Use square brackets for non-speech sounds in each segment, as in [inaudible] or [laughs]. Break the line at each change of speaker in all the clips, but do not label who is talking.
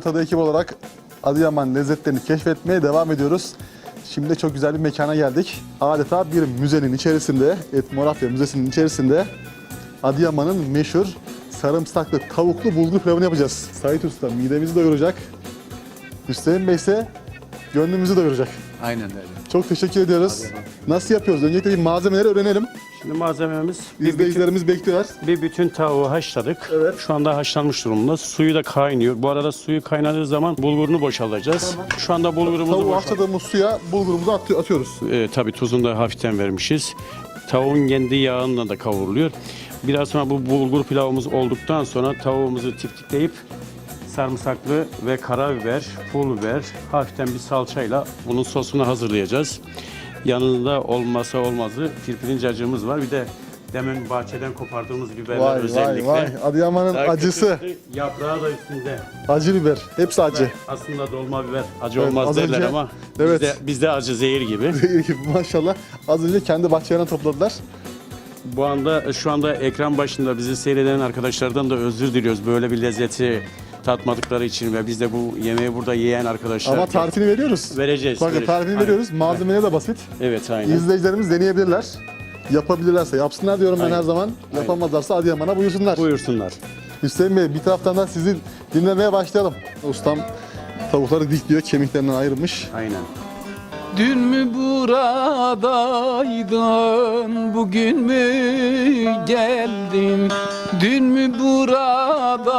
Dünyanın Tadı ekibi olarak Adıyaman lezzetlerini keşfetmeye devam ediyoruz. Şimdi çok güzel bir mekana geldik. Adeta bir müzenin içerisinde, Etnografya Müzesi'nin içerisinde Adıyaman'ın meşhur sarımsaklı tavuklu bulgur pilavını yapacağız. Sait Usta midemizi doyuracak. Hüseyin Bey ise gönlümüzü doyuracak.
Aynen öyle.
Çok teşekkür ediyoruz. Nasıl yapıyoruz? Öncelikle bir malzemeleri öğrenelim.
Şimdi malzememiz bir bütün,
İzleyicilerimiz bekliyorlar.
bir bütün tavuğu haşladık.
Evet.
Şu anda haşlanmış durumda. Suyu da kaynıyor. Bu arada suyu kaynadığı zaman bulgurunu boşaltacağız. Şu anda bulgurumuzu
Tavuğu
boşalt.
haşladığımız suya bulgurumuzu atı- atıyoruz.
Ee, tabii tuzunu da hafiften vermişiz. Tavuğun kendi yağından da kavruluyor. Biraz sonra bu bulgur pilavımız olduktan sonra tavuğumuzu tiftikleyip sarımsaklı ve karabiber, pul biber, hafiften bir salçayla bunun sosunu hazırlayacağız. Yanında olmasa olmazı pirpirincacığımız var. Bir de demin bahçeden kopardığımız biberler
Vay
özellikle.
vay vay. Adıyaman'ın acısı.
Yaprağı da üstünde.
Acı biber. Hepsi acı.
Aslında dolma biber acı
Evet,
olmaz
az
derler
önce-
ama
evet.
bizde, bizde acı zehir gibi. [laughs]
Maşallah. Az önce kendi bahçelerinden topladılar.
Bu anda şu anda ekran başında bizi seyreden arkadaşlardan da özür diliyoruz. Böyle bir lezzeti tatmadıkları için ve biz de bu yemeği burada yiyen arkadaşlar
Ama tarifini veriyoruz.
vereceğiz.
Bakın
vereceğiz.
tarifini
Aynen.
veriyoruz. Malzemeleri de basit.
Evet aynen.
İzleyicilerimiz deneyebilirler. Yapabilirlerse yapsınlar diyorum ben
Aynen.
her zaman. Yapamazlarsa Adıyaman'a buyursunlar.
Buyursunlar.
Hüseyin Bey bir taraftan da sizi dinlemeye başlayalım. Ustam tavukları dikliyor, kemiklerinden ayrılmış.
Aynen.
Dün mü buradaydın, bugün mü geldin? Dün mü buradaydın,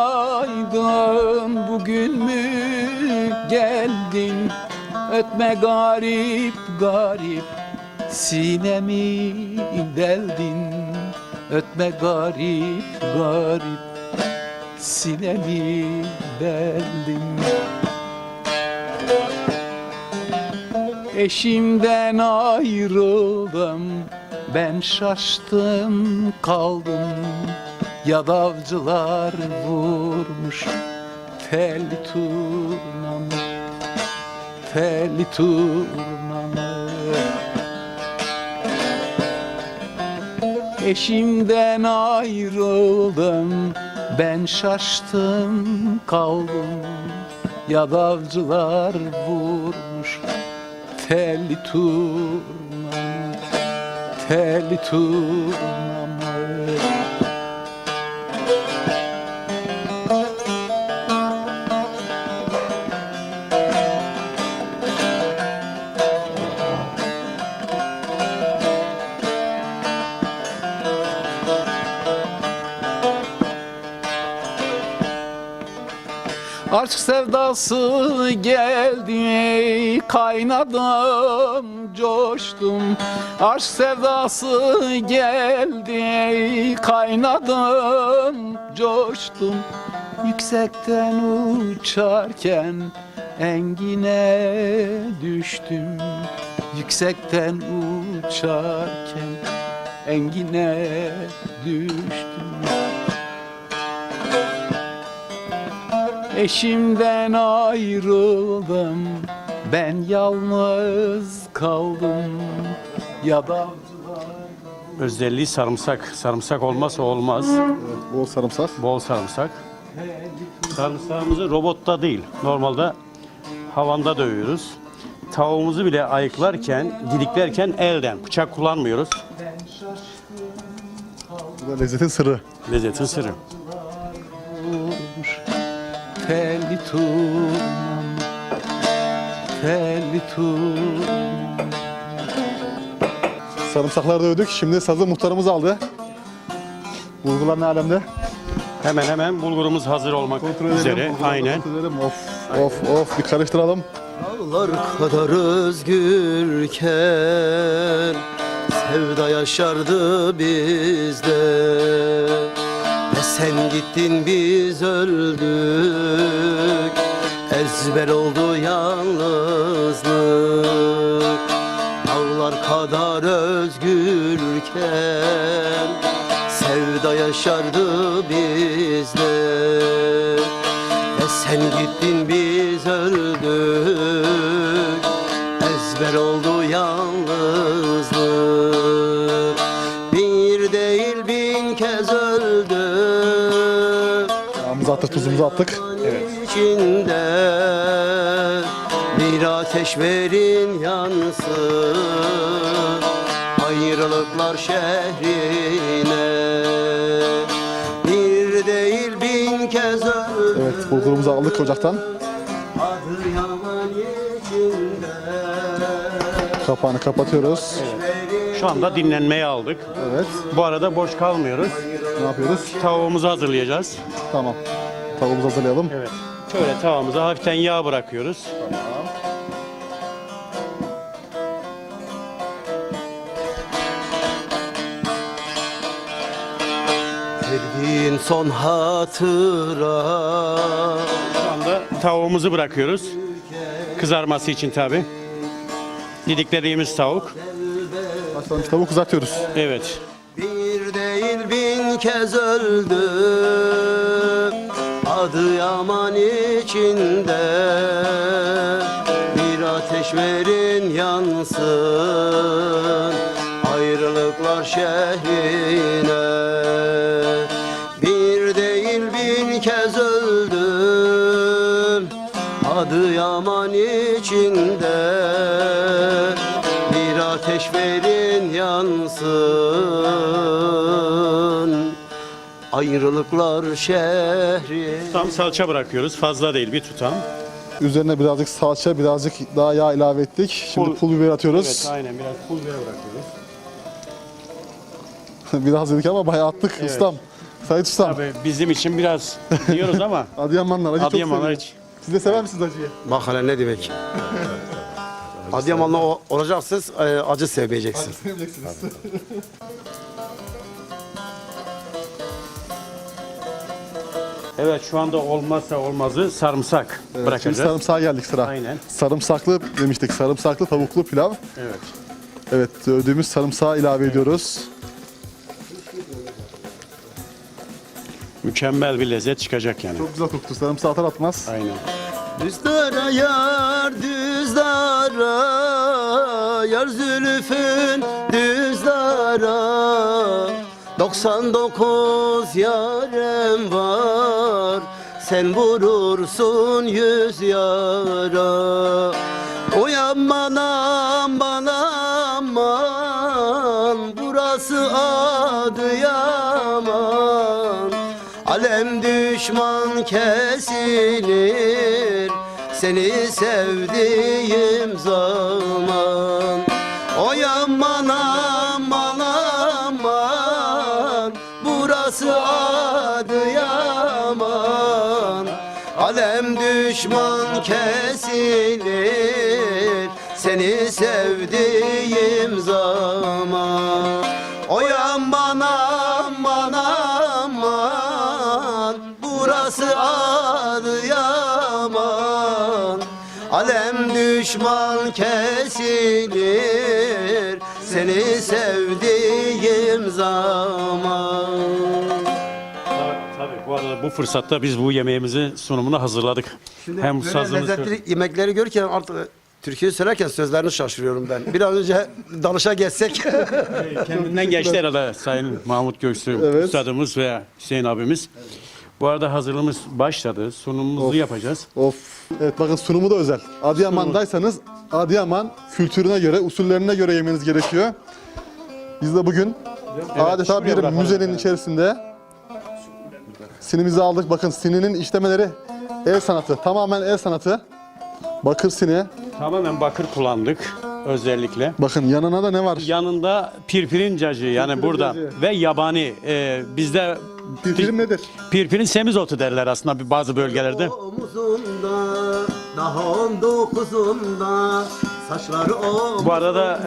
bugün mü geldin? Ötme garip garip, sinemi deldin. Ötme garip garip, sinemi deldin. Eşimden ayrıldım Ben şaştım kaldım. Yadavcılar vurmuş Telli turnamı Telli turnamı Eşimden ayrıldım Ben şaştım kaldım. Yadavcılar vurmuş Telli turnamı Telli turnamı Aşk sevdası geldi kaynadım coştum. Aşk sevdası geldi kaynadım coştum. Yüksekten uçarken engine düştüm. Yüksekten uçarken engine düştüm Eşimden ayrıldım Ben yalnız kaldım Yadavcılar
Özelliği sarımsak. Sarımsak olmazsa olmaz.
Bol sarımsak.
Bol sarımsak. Sarımsağımızı robotta değil. Normalde havanda dövüyoruz. Tavuğumuzu bile ayıklarken, didiklerken elden. Bıçak kullanmıyoruz.
Bu da lezzetin sırrı.
Lezzetin sırrı.
Telli turnam Telli turnam
Sarımsakları dövdük. Şimdi sazı muhtarımız aldı. Bulgular ne alemde?
Hemen hemen bulgurumuz hazır olmak üzere.
bulguları
Aynen.
kontrol edelim. Of of of bir karıştıralım.
Dağlar kadar özgürken Sevda yaşardı bizde sen gittin biz öldük. Ezber oldu yalnızlık. Dağlar kadar özgürken Sevda yaşardı bizde. Ve sen gittin biz öldük. Ezber oldu yalnızlık
Yağımızı attık, tuzumuzu attık.
Evet.
içinde Bir ateş verin yansın Ayrılıklar şehrine Bir değil bin kez öldüm
Evet bulgurumuzu aldık ocaktan.
Adı yaman içinde
Kapağını kapatıyoruz.
Şu anda dinlenmeye aldık.
Evet.
Bu arada boş kalmıyoruz.
Ne yapıyoruz?
Tavuğumuzu hazırlayacağız.
Tamam. Tavuğumuzu hazırlayalım.
Evet. Şöyle tavamıza hafiften yağ bırakıyoruz.
Verdiğin son hatıra
Şu anda tavuğumuzu bırakıyoruz. Kızarması için tabi. Didiklediğimiz tavuk.
Başlamış tavuğu kızartıyoruz.
Evet.
Bir değil bin kez öldüm Adı yaman içinde. Bir ateş verin yansın Ayrılıklar şehrine. Bir değil bin kez öldüm Adı yaman içinde. Bir ateş verin yansın Ayrılıklar şehri
Tam salça bırakıyoruz. Fazla değil bir tutam.
Üzerine birazcık salça, birazcık daha yağ ilave ettik. Şimdi
Pul-
pul biber atıyoruz.
Evet aynen biraz pul biber bırakıyoruz. [laughs]
biraz dedik ama bayağı attık ustam. Sayın ustam.
Tabii bizim için biraz diyoruz ama [laughs]
Adıyamanlar acı
Adıyamanlar
çok seviyor.
hiç.
Siz de sever misiniz acıyı?
Bak hele ne demek [laughs] Adıyamanlı olacaksınız e, acı sevmeyeceksiniz
Evet şu anda olmazsa olmazı sarımsak
Evet, şimdi
bırakacağız.
sarımsağa geldik sıra.
Aynen.
Sarımsaklı demiştik. Sarımsaklı tavuklu pilav.
Evet.
Evet, dövdüğümüz sarımsağı ilave ediyoruz.
Mükemmel bir lezzet çıkacak yani.
Çok güzel koktu. Sarımsağı atar atmaz.
Aynen.
Düzdara yar düzdara Yar zülfün düzdara 99 yarem var. Sen vurursun yüz yara. Uyanman aman aman. Burası Adıyaman Alem düşman kesilir. Seni sevdiğim zaman. Oy aman aman düşman kesilir. Seni sevdiğim zaman. Oy aman aman aman. Burası Adıyaman. Alem düşman kesilir. Seni sevdiğim zaman
bu fırsatta biz bu yemeğimizi sunumunu hazırladık. Hem
Böyle
sazını
lezzetli yemekleri görürken artık Türkiye söylerken sözlerini şaşırıyorum ben. Bir an önce danışa geçsek.
kendinden geçti herhalde Sayın Mahmut Göksu
Evet.
üstadımız ve Hüseyin abimiz. Bu arada hazırlığımız başladı. Sunumumuzu yapacağız.
Of. Evet bakın sunumu da özel. Adıyaman'daysanız Adıyaman kültürüne göre, usullerine göre yemeniz gerekiyor. Biz de bugün adeta
şuraya
bir
bırakalım.
müzenin içerisinde sinimizi aldık. Bakın sininin işlemeleri el sanatı. Tamamen el sanatı. Bakır sini.
Tamamen bakır kullandık özellikle.
Bakın yanına da ne var?
Yanında pirpirin cacığı yani
Pirpirin
burada ve yabani. Ee, bizde
Pirpirim nedir?
pirpirin semizotu derler aslında bir bazı bölgelerde.
Omuzunda daha on dokuzunda saçları.
Bu arada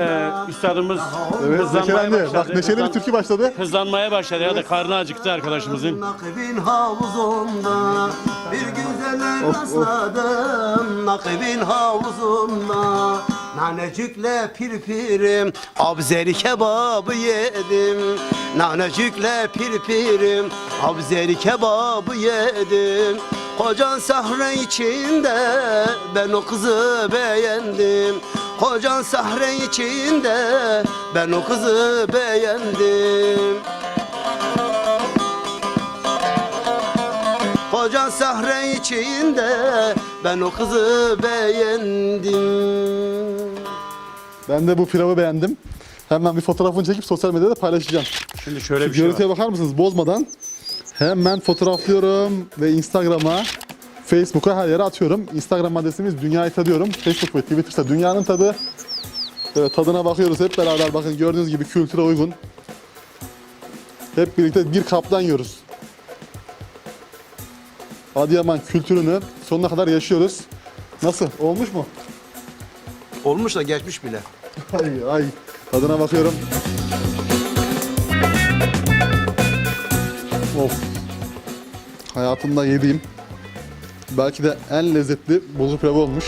e, üstadımız
Evet
hızlanmaya
neşelendi.
başladı.
Bak neşeli bir
Hızlan-
türkü başladı.
Hızlanmaya başladı ya da karnı acıktı arkadaşımızın.
Nakibin havuzunda bir güzele rastladım Nakibin havuzunda Nanecikle pirpirim Abzeri kebabı yedim Nanecikle pirpirim Abzeri kebabı yedim Kocan sahre içinde Ben o kızı beğendim Kocan sahre içinde Ben o kızı beğendim koca sahre içinde Ben o kızı beğendim
Ben de bu pilavı beğendim. Hemen bir fotoğrafını çekip sosyal medyada paylaşacağım.
Şimdi şöyle
Şu
bir şey var.
görüntüye bakar mısınız bozmadan? Hemen fotoğraflıyorum ve Instagram'a, Facebook'a her yere atıyorum. Instagram adresimiz Dünyayı Tadıyorum. Facebook ve Twitter'da Dünyanın Tadı. Evet tadına bakıyoruz hep beraber. Bakın gördüğünüz gibi kültüre uygun. Hep birlikte bir kaptan yiyoruz. Adıyaman kültürünü sonuna kadar yaşıyoruz. Nasıl? Olmuş mu?
Olmuş da geçmiş bile
Ay ay. Tadına bakıyorum. Of. Hayatımda yediğim belki de en lezzetli bulgur pilavı olmuş.